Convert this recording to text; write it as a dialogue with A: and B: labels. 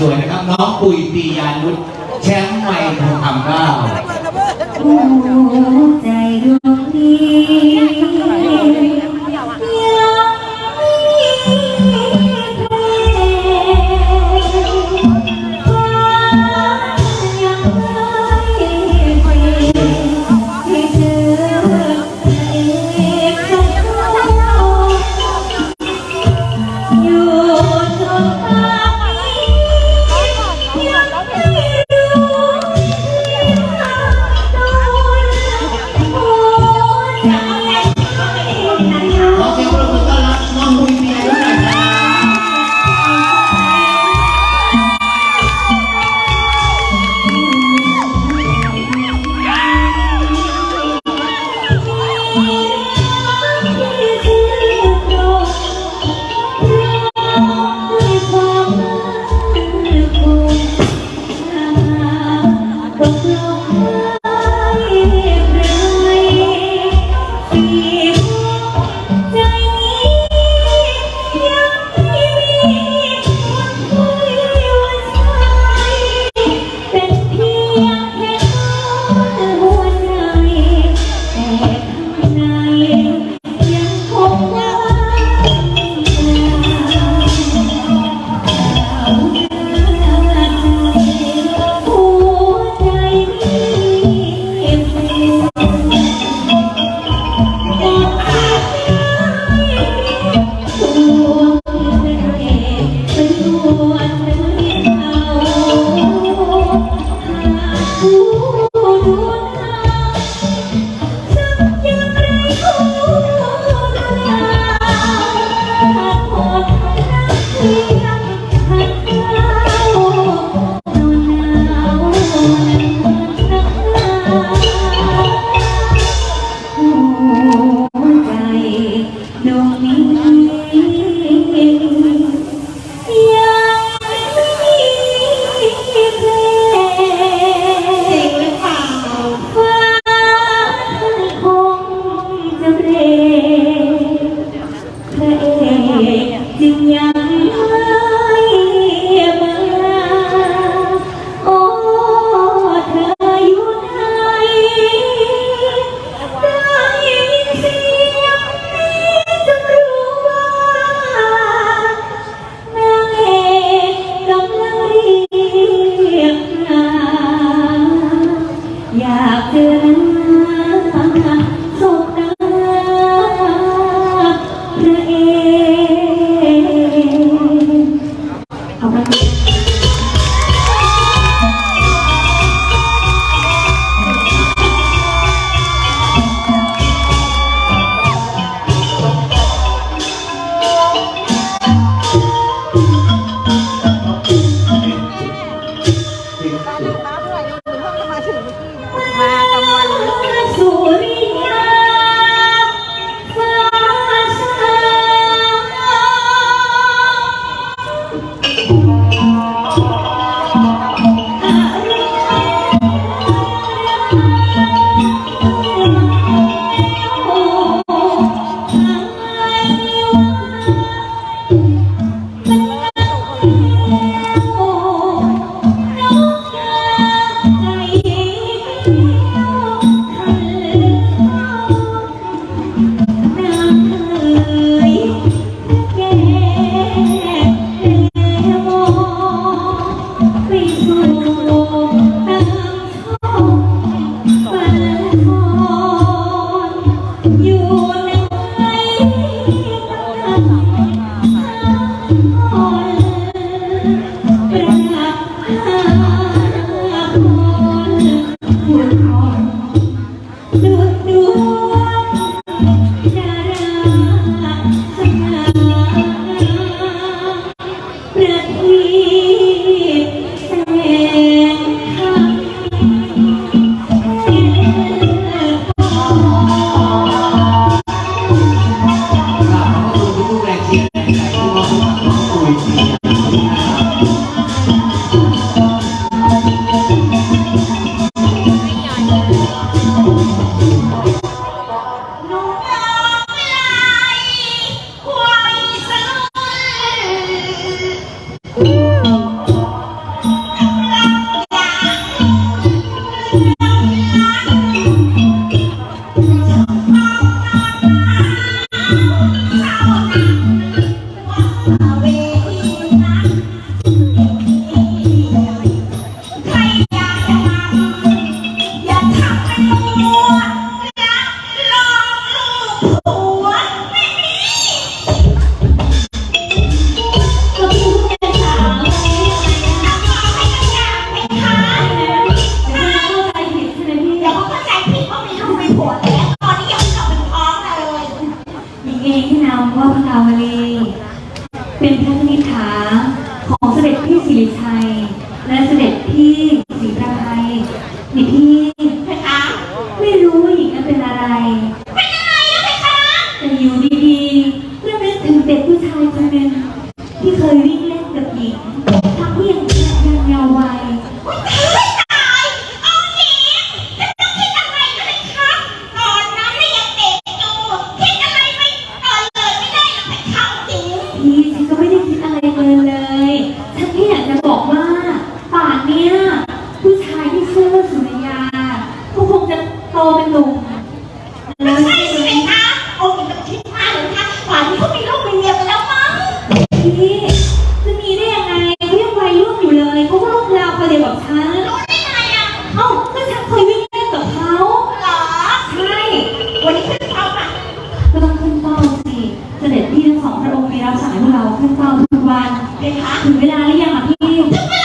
A: สวยนะครับ น้องปุยปียานุชแชมป์ใหม่ทองคำเก้า
B: ใจดวงนี้ Thank you. ระองค์ไป
A: รับสาย
B: พวกเราขึ้นเฝ้าทุกวันเป็นคะถึงเวลาหรือยังอะพี่